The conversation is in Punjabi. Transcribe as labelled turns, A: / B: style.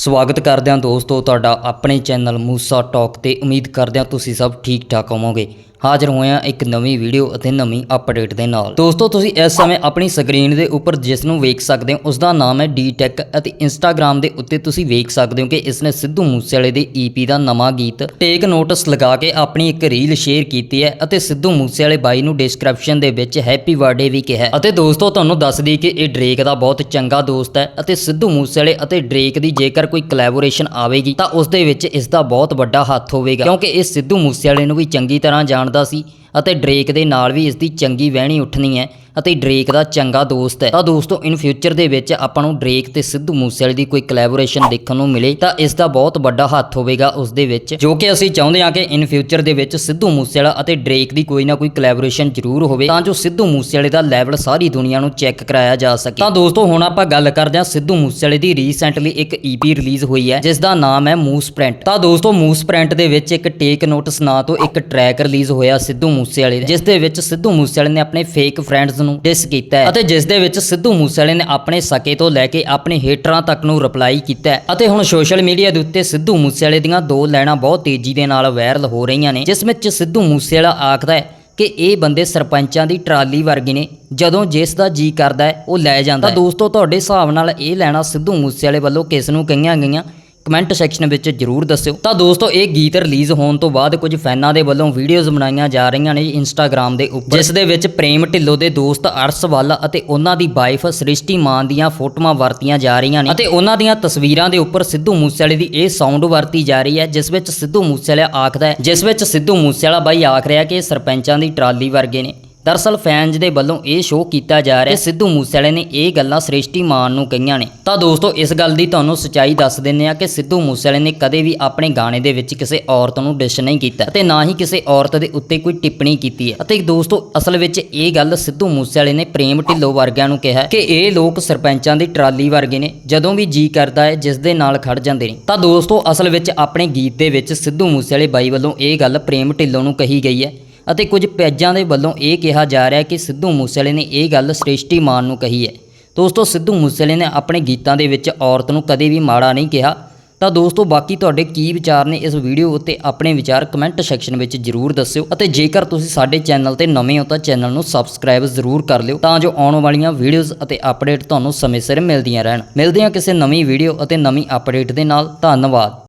A: ਸਵਾਗਤ ਕਰਦੇ ਹਾਂ ਦੋਸਤੋ ਤੁਹਾਡਾ ਆਪਣੇ ਚੈਨਲ ਮੂਸਾ ਟਾਕ ਤੇ ਉਮੀਦ ਕਰਦੇ ਹਾਂ ਤੁਸੀਂ ਸਭ ਠੀਕ ਠਾਕ ਹੋਵੋਗੇ। ਹਾਜ਼ਰ ਹੋਇਆ ਇੱਕ ਨਵੀਂ ਵੀਡੀਓ ਅਤੇ ਨਵੀਂ ਅਪਡੇਟ ਦੇ ਨਾਲ। ਦੋਸਤੋ, ਤੁਸੀਂ ਇਸ ਸਮੇਂ ਆਪਣੀ ਸਕਰੀਨ ਦੇ ਉੱਪਰ ਜਿਸ ਨੂੰ ਵੇਖ ਸਕਦੇ ਹੋ ਉਸ ਦਾ ਨਾਮ ਹੈ ਡੀ ਟੈਕ ਅਤੇ ਇੰਸਟਾਗ੍ਰam ਦੇ ਉੱਤੇ ਤੁਸੀਂ ਵੇਖ ਸਕਦੇ ਹੋ ਕਿ ਇਸ ਨੇ ਸਿੱਧੂ ਮੂਸੇਵਾਲੇ ਦੇ ਈਪੀ ਦਾ ਨਵਾਂ ਗੀਤ ਟੇਕ ਨੋਟਿਸ ਲਗਾ ਕੇ ਆਪਣੀ ਇੱਕ ਰੀਲ ਸ਼ੇਅਰ ਕੀਤੀ ਹੈ ਅਤੇ ਸਿੱਧੂ ਮੂਸੇਵਾਲੇ ਬਾਈ ਨੂੰ ਡਿਸਕ੍ਰਿਪਸ਼ਨ ਦੇ ਵਿੱਚ ਹੈਪੀ ਬਰਥਡੇ ਵੀ ਕਿਹਾ ਅਤੇ ਦੋਸਤੋ, ਤੁਹਾਨੂੰ ਦੱਸ ਦਈਏ ਕਿ ਇਹ ਡਰੇਕ ਦਾ ਬਹੁਤ ਚੰਗਾ ਦੋਸਤ ਹੈ ਅਤੇ ਸਿੱਧੂ ਮੂਸੇਵਾਲੇ ਅਤੇ ਡਰੇਕ ਦੀ ਜੇਕਰ ਕੋਈ ਕੋਲੈਬੋਰੇਸ਼ਨ ਆਵੇਗੀ, ਤਾਂ ਉਸ ਦੇ ਵਿੱਚ ਇਸ ਦਾ ਬਹੁਤ ਵੱਡਾ ਹੱਥ ਹੋਵੇਗਾ, ਕਿਉਂਕਿ ਇਹ ਸਿੱਧੂ ਮੂਸੇਵਾਲੇ ਨੂੰ ਵੀ ਚੰਗੀ ਤਰ੍ਹਾਂ ਜਾਣ ਜਾਣਦਾ ਸੀ। ਅਤੇ ਡਰੇਕ ਦੇ ਨਾਲ ਵੀ ਇਸ ਦੀ ਚੰਗੀ ਵਹਿਣੀ ਉੱਠਣੀ ਹੈ ਅਤੇ ਡਰੇਕ ਦਾ ਚੰਗਾ ਦੋਸਤ ਹੈ। ਤਾਂ ਦੋਸਤੋ ਇਨ ਫਿਊਚਰ ਦੇ ਵਿੱਚ ਆਪਾਂ ਨੂੰ ਡਰੇਕ ਤੇ ਸਿੱਧੂ ਮੂਸੇਵਾਲੇ ਦੀ ਕੋਈ ਕੋਲੈਬੋਰੇਸ਼ਨ ਦੇਖਣ ਨੂੰ ਮਿਲੇ, ਤਾਂ ਇਸ ਦਾ ਬਹੁਤ ਵੱਡਾ ਹੱਥ ਹੋਵੇਗਾ ਉਸ ਦੇ ਵਿੱਚ, ਜੋ ਕਿ ਅਸੀਂ ਚਾਹੁੰਦੇ ਹਾਂ ਕਿ ਇਨ ਫਿਊਚਰ ਦੇ ਵਿੱਚ ਸਿੱਧੂ ਮੂਸੇਵਾਲਾ ਅਤੇ ਡਰੇਕ ਦੀ ਕੋਈ ਨਾ ਕੋਈ ਕੋਲੈਬੋਰੇਸ਼ਨ ਜ਼ਰੂਰ ਹੋਵੇ, ਤਾਂ ਜੋ ਸਿੱਧੂ ਮੂਸੇਵਾਲੇ ਦਾ ਲੈਵਲ ਸਾਰੀ ਦੁਨੀਆ ਨੂੰ ਚੈੱਕ ਕਰਾਇਆ ਜਾ ਸਕੇ। ਤਾਂ ਦੋਸਤੋ, ਹੁਣ ਆਪਾਂ ਗੱਲ ਕਰਦੇ ਹਾਂ ਸਿੱਧੂ ਮੂਸੇਵਾਲੇ ਦੀ ਰੀਸੈਂਟਲੀ ਇੱਕ ਈਪੀ ਰਿਲੀਜ਼ ਹੋਈ ਹੈ, ਜਿਸ ਦਾ ਨਾਮ ਹੈ ਮੂਸ ਪ੍ਰਿੰਟ ਤਾਂ ਦੋਸਤੋ ਮੂਸ ਪ੍ਰਿੰਟ ਦੇ ਵਿੱਚ ਇੱਕ ਟੇਕ ਨੋਟਿਸ ਨਾਂ ਤੋਂ ਇੱਕ ਟਰੈਕ ਰਿਲੀਜ਼ ਹੋਇਆ ਸਿੱਧੂ ਮੂਸੇਵਾਲੇ ਦਾ। ਜਿਸ ਦੇ ਵਿੱਚ ਸਿੱਧੂ ਮੂਸੇਵਾਲੇ ਨੇ ਆਪਣੇ ਫੇਕ ਫਰੈਂਡਸ ਨੂੰ ਡਿਸ ਕੀਤਾ ਹੈ ਅਤੇ ਜਿਸ ਦੇ ਵਿੱਚ ਸਿੱਧੂ ਮੂਸੇਵਾਲੇ ਨੇ ਆਪਣੇ ਸਕੇ ਤੋਂ ਲੈ ਕੇ ਆਪਣੇ ਹੇਟਰਾਂ ਤੱਕ ਨੂੰ ਰਿਪਲਾਈ ਕੀਤਾ ਹੈ। ਅਤੇ ਹੁਣ ਸੋਸ਼ਲ ਮੀਡੀਆ ਦੇ ਉੱਤੇ ਸਿੱਧੂ ਮੂਸੇਵਾਲੇ ਦੀਆਂ ਦੋ ਲਾਈਨਾਂ ਬਹੁਤ ਤੇਜ਼ੀ ਦੇ ਨਾਲ ਵਾਇਰਲ ਹੋ ਰਹੀਆਂ ਨੇ, ਜਿਸ ਵਿੱਚ ਸਿੱਧੂ ਮੂਸੇਵਾਲਾ ਆਖਦਾ ਹੈ ਕਿ ਇਹ ਬੰਦੇ ਸਰਪੰਚਾਂ ਦੀ ਟਰਾਲੀ ਵਰਗੇ ਨੇ, ਜਦੋਂ ਜਿਸ ਦਾ ਜੀ ਕਰਦਾ ਹੈ, ਉਹ ਲੈ ਜਾਂਦਾ ਤਾਂ ਦੋਸਤੋ, ਤੁਹਾਡੇ ਹਿਸਾਬ ਨਾਲ ਇਹ ਲੈਣਾ ਸਿੱਧੂ ਮੂਸੇਵਾਲੇ ਵੱਲੋਂ ਕਿਸ ਨੂੰ ਕਹੀਆਂ ਗਈਆਂ? ਕਮੈਂਟ ਸੈਕਸ਼ਨ ਵਿੱਚ ਜਰੂਰ ਦੱਸਿਓ। ਤਾਂ ਦੋਸਤੋ, ਇਹ ਗੀਤ ਰਿਲੀਜ਼ ਹੋਣ ਤੋਂ ਬਾਅਦ ਕੁਝ ਫੈਨਾਂ ਦੇ ਵੱਲੋਂ ਵੀਡੀਓਜ਼ ਬਣਾਈਆਂ ਜਾ ਰਹੀਆਂ ਨੇ ਇੰਸਟਾਗ੍ਰam ਦੇ ਉੱਪਰ। ਜਿਸ ਦੇ ਵਿੱਚ ਪ੍ਰੇਮ ਢਿੱਲੋਂ ਦੇ ਦੋਸਤ ਅਰਸ ਵੱਲ ਅਤੇ ਉਹਨਾਂ ਦੀ ਵਾਈਫ ਸ੍ਰਿਸ਼ਟੀ ਮਾਨ ਦੀਆਂ ਫੋਟੋਆਂ ਵਰਤੀਆਂ ਜਾ ਰਹੀਆਂ ਨੇ ਅਤੇ ਉਹਨਾਂ ਦੀਆਂ ਤਸਵੀਰਾਂ ਦੇ ਉੱਪਰ ਸਿੱਧੂ ਮੂਸੇਵਾਲੇ ਦੀ ਇਹ ਸਾਊਂਡ ਵਰਤੀ ਜਾ ਰਹੀ ਹੈ, ਜਿਸ ਵਿੱਚ ਸਿੱਧੂ ਮੂਸੇਵਾਲਾ ਆਖਦਾ ਹੈ। ਜਿਸ ਵਿੱਚ ਸਿੱਧੂ ਮੂਸੇਵਾਲਾ ਬਾਈ ਆਖ ਰਿਹਾ ਕਿ ਸਰਪੰਚਾਂ ਦੀ ਟਰਾਲੀ ਵਰਗੇ ਨੇ। ਦਰਅਸਲ ਫੈਨਸ ਦੇ ਵੱਲੋਂ ਇਹ ਸ਼ੋਅ ਕੀਤਾ ਜਾ ਰਿਹਾ ਹੈ ਸਿੱਧੂ ਮੂਸੇਵਾਲੇ ਨੇ ਇਹ ਗੱਲਾਂ ਸ੍ਰਿਸ਼ਟੀ ਮਾਨ ਨੂੰ ਕਹੀਆਂ ਨੇ। ਤਾਂ ਦੋਸਤੋ, ਇਸ ਗੱਲ ਦੀ ਤੁਹਾਨੂੰ ਸੱਚਾਈ ਦੱਸ ਦਿੰਨੇ ਆ ਕਿ ਸਿੱਧੂ ਮੂਸੇਵਾਲੇ ਨੇ ਕਦੇ ਵੀ ਆਪਣੇ ਗਾਣੇ ਦੇ ਵਿੱਚ ਕਿਸੇ ਔਰਤ ਨੂੰ ਡਿਸ਼ ਨਹੀਂ ਕੀਤਾ ਅਤੇ ਨਾ ਹੀ ਕਿਸੇ ਔਰਤ ਦੇ ਉੱਤੇ ਕੋਈ ਟਿੱਪਣੀ ਕੀਤੀ ਹੈ। ਅਤੇ ਦੋਸਤੋ, ਅਸਲ ਵਿੱਚ ਇਹ ਗੱਲ ਸਿੱਧੂ ਮੂਸੇਵਾਲੇ ਨੇ ਪ੍ਰੇਮ ਢਿੱਲੋਂ ਵਰਗਿਆਂ ਨੂੰ ਕਿਹਾ ਕਿ ਇਹ ਲੋਕ ਸਰਪੰਚਾਂ ਦੀ ਟਰਾਲੀ ਵਰਗੇ ਨੇ, ਜਦੋਂ ਵੀ ਜੀ ਕਰਦਾ ਹੈ, ਜਿਸ ਦੇ ਨਾਲ ਖੜ ਜਾਂਦੇ ਨੇ। ਤਾਂ ਦੋਸਤੋ, ਅਸਲ ਵਿੱਚ ਆਪਣੇ ਗੀਤ ਦੇ ਵਿੱਚ ਸਿੱਧੂ ਮੂਸੇਵਾਲੇ ਬਾਈ ਵੱਲੋਂ ਇਹ ਗੱਲ ਪ੍ਰੇਮ ਢਿੱਲੋਂ ਨੂੰ ਕਹੀ ਗਈ ਹੈ ਅਤੇ ਕੁਝ ਪੇਜਾਂ ਦੇ ਵੱਲੋਂ ਇਹ ਕਿਹਾ ਜਾ ਰਿਹਾ ਕਿ ਸਿੱਧੂ ਮੂਸੇਵਾਲੇ ਨੇ ਇਹ ਗੱਲ ਸ੍ਰਿਸ਼ਟੀ ਮਾਨ ਨੂੰ ਕਹੀ ਹੈ। ਦੋਸਤੋ, ਸਿੱਧੂ ਮੂਸੇਵਾਲੇ ਨੇ ਆਪਣੇ ਗੀਤਾਂ ਦੇ ਵਿੱਚ ਔਰਤ ਨੂੰ ਕਦੇ ਵੀ ਮਾੜਾ ਨਹੀਂ ਕਿਹਾ। ਤਾਂ ਦੋਸਤੋ, ਬਾਕੀ ਤੁਹਾਡੇ ਕੀ ਵਿਚਾਰ ਨੇ ਇਸ ਵੀਡੀਓ ਉੱਤੇ ਆਪਣੇ ਵਿਚਾਰ ਕਮੈਂਟ ਸੈਕਸ਼ਨ ਵਿੱਚ ਜਰੂਰ ਦੱਸਿਓ ਅਤੇ ਜੇਕਰ ਤੁਸੀਂ ਸਾਡੇ ਚੈਨਲ ਤੇ ਨਵੇਂ ਹੋ ਤਾਂ ਚੈਨਲ ਨੂੰ ਸਬਸਕ੍ਰਾਈਬ ਜ਼ਰੂਰ ਕਰ ਲਿਓ ਤਾਂ ਜੋ ਆਉਣ ਵਾਲੀਆਂ ਵੀਡੀਓਜ਼ ਅਤੇ ਅਪਡੇਟ ਤੁਹਾਨੂੰ ਸਮੇਂ ਸਿਰ ਮਿਲਦੀਆਂ ਰਹਿਣ। ਮਿਲਦੇ ਹਾਂ ਕਿਸੇ ਨਵੀਂ ਵੀਡੀਓ ਅਤੇ ਨਵੀਂ ਅਪਡੇਟ ਦੇ ਨਾਲ। ਧੰਨਵਾਦ।